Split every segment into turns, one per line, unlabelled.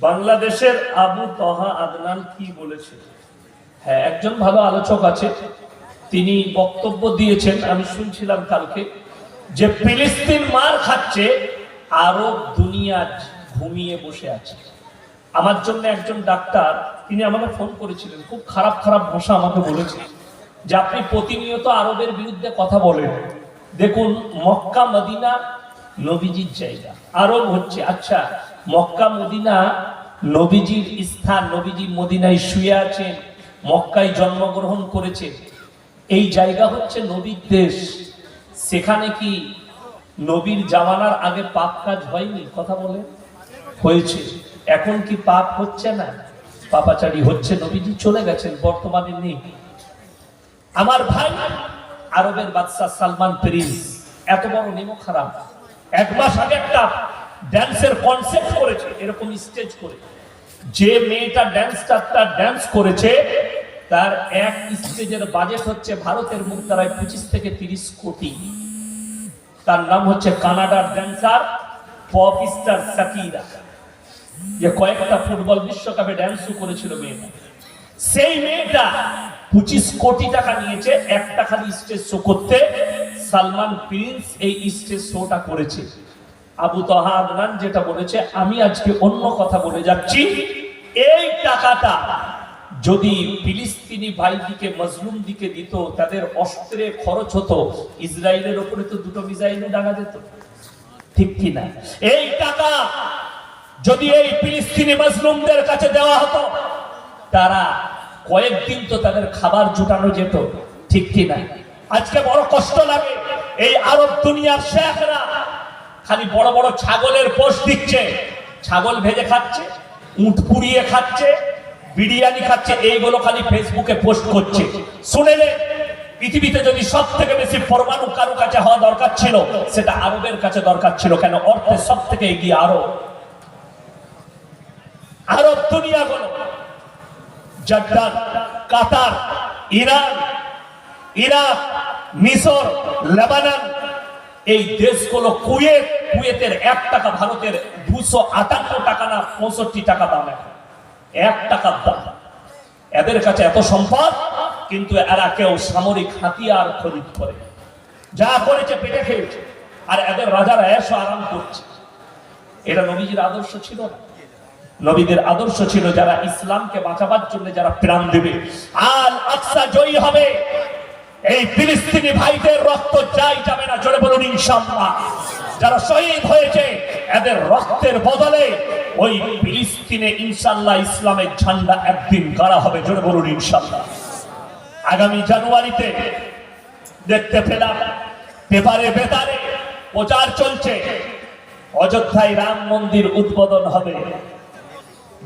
বাংলাদেশের আবু তহা আদনান কি বলেছে? হ্যাঁ একজন ভালো আলোচক আছে। তিনি বক্তব্য দিয়েছেন, আমি শুনছিলাম কালকে, যে ফিলিস্তিন মার খাচ্ছে আরব দুনিয়া ঘুমিয়ে বসে আছে। আমার জন্য একজন ডাক্তার, তিনি আমাকে ফোন করেছিলেন, খুব খারাপ খারাপ ভাষা আমাকে বলেছেন যে আপনি প্রতিনিয়ত আরবের বিরুদ্ধে কথা বলেন। দেখুন, মক্কা, মদিনা নবীজির জায়গা। আরব হচ্ছে আচ্ছা মক্কা, মদিনা, নবীজির স্থান, নবীজি মদিনায় শুয়ে আছেন, মক্কায় জন্মগ্রহণ করেছে এই জায়গা হচ্ছে নবীর দেশ। সেখানে কি নবীর জামানার আগে পাপ কাজ হয়নি? কথা বলে হয়েছে। এখন কি পাপ হচ্ছে না? পাপাচারি হচ্ছে নবীজি, চলে গেছেন, বর্তমানে নেই। আমার ভাই আরবের বাদশাহ সালমান প্রিন্স এত বড় নেমো খারাপ। এক মাস আগে একটা ড্যান্সের কনসেপ্ট করেছে, এরকম স্টেজ করে যে মেয়েটা ড্যান্সটা ড্যান্স করেছে, তার এক স্টেজের বাজেট হচ্ছে ভারতের মুদ্রায় পঁচিশ থেকে তিরিশ কোটি। তার নাম হচ্ছে কানাডার ড্যান্সার পপ স্টার সাকিরা। যে কয়েকটা ফুটবল বিশ্বকাপে ড্যান্সও করেছিল মেয়েটা। সেই মেয়েটা পঁচিশ কোটি টাকা নিয়েছে, একটা খালি স্টেজ শো করতে। সালমান প্রিন্স এই স্টেজ শোটা করেছে। আবু তহা আদনান যেটা বলেছে, আমি আজকে অন্য কথা বলে যাচ্ছি। এই টাকাটা যদি ফিলিস্তিনি ভাই দিকে মজলুম দিকে দিত, তাদের অস্ত্রে খরচ হতো, ইসরায়েলের ওপরে তো দুটো মিসাইলও ডাঙা যেত ঠিক কি না এই টাকা যদি এই ফিলিস্তিনি মজলুমদের কাছে দেওয়া হতো, তারা কয়েকদিন তো তাদের খাবার জুটানো যেত। ঠিক কি না আজকে বড় কষ্ট লাগে। এই আরব দুনিয়ার শেখরা খালি বড় বড় ছাগলের পোষ দিচ্ছে। ছাগল ভেজে খাচ্ছে, উঁট পুড়িয়ে খাচ্ছে, বিরিয়ানি খাচ্ছে, এইগুলো খালি ফেসবুকে পোস্ট করছে। শুনে পৃথিবীতে যদি সব থেকে বেশি পরমাণু কারও কাছে হওয়া দরকার ছিল, সেটা আরবের কাছে দরকার ছিল, কেন অর্থে সব থেকে এগিয়ে আরব আরব দুনিয়া গুলো কাতার, ইরান ইরাক মিশর, লেবানন, এই দেশগুলো কুয়েত, কুয়েতের এক টাকা, ভারতের দুশো আটান্ন টাকা না পঁয়ষট্টি টাকা দাম এখন। এক টাকার দাম। এদের কাছে এত সম্পদ, কিন্তু এরা কেউ সামরিক হাতিয়ার খরিদ করে। যা করেছে পেটে খেয়েছে। আর এদের রাজারা এসো আরাম করছে। এটা নবীজির আদর্শ ছিল না। নবীদের আদর্শ ছিল যারা ইসলামকে বাঁচাবার জন্য যারা প্রাণ দেবে। আল আকসা জয়ী হবে। এই ফিলিস্তিনি ভাইদের রক্ত যাই যাবে না, জোরে বলুন ইনশাআল্লাহ। যারা শহীদ হয়েছে, এদের রক্তের বদলে ওই ফিলিস্তিনে ইনশাআল্লাহ ইসলামের ঝান্ডা একদিন গাড়া হবে, জোরে বলুন ইনশাআল্লাহ। আগামী জানুয়ারিতে দেখতে পেলাম, পেপারে বেতারে প্রচার চলছে, অযোধ্যায় রাম মন্দির উদ্বোধন হবে।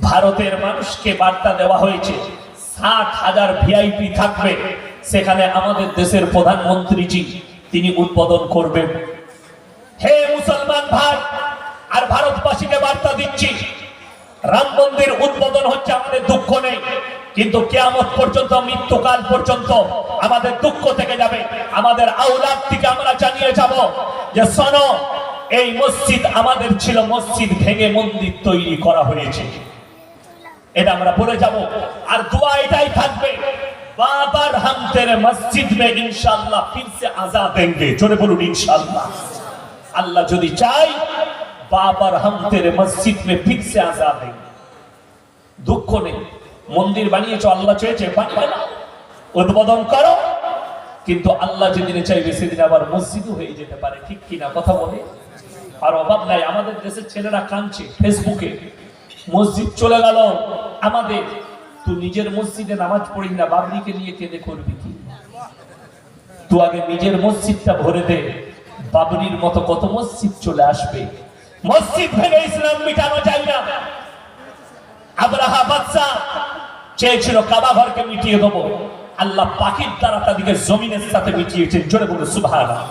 ভারতের মানুষকে বার্তা দেওয়া হয়েছে, ষাট হাজার ভিআইপি থাকবে। সেখানে আমাদের দেশের প্রধানমন্ত্রীজি, তিনি উদ্বোধন করবেন। হে মুসলমান ভাই, আর ভারতবাসীকে বার্তা দিচ্ছি, রাম মন্দির উদ্বোধন হচ্ছে, আমাদের দুঃখ নেই, কিন্তু কেয়ামত পর্যন্ত, মৃত্যুকাল পর্যন্ত আমাদের দুঃখ থেকে যাবে। আমাদের আউলাদ থেকে আমরা জানিয়ে যাব যে, শোনো, এই মসজিদ আমাদের ছিল মসজিদ ভেঙে মন্দির তৈরি করা হয়েছে। এটা আমরা বলে যাব। আর দোয়া এটাই থাকবে বাবার হাম তেরে মসজিদ মে ইনশাআল্লাহ ফির সে আজাদ দেंगे জোরে বলুন, ইনশাআল্লাহ। আল্লাহ যদি চাই বাবার হাম তেরে মসজিদ মে ফির সে আজাদ দেंगे দুঃখ নেই। মন্দির বানিয়েছো, আল্লাহ চেয়েছে, বানিয়ে নাও। উদ্বোধন করো। কিন্তু আল্লাহ যেদিনে চাইবে, সেদিন আবার মসজিদও হয়ে যেতে পারে। ঠিক কিনা কথা বলে? আর অভাব নাই। আমাদের দেশের ছেলেরা কাঁদছে, ফেসবুকে। মসজিদ চলে গেল। আমাদের তুই নিজের মসজিদে নামাজ পড়ি না বাবরিকে নিয়ে কেঁদে করবি কি? তুই আগে নিজের মসজিদটা ভরে দে বাবরির মতো কত মসজিদ চলে আসবে? মসজিদ ভেঙে ইসলাম মিটানো যায় না। আব্রাহা বাদশা, চেয়েছিল কাবা ঘরকে মিটিয়ে দেবো। আল্লাহ পাখির দ্বারা তাদেরকে জমিনের সাথে মিটিয়েছেন। জোরে বলে, সুবহানাল্লাহ।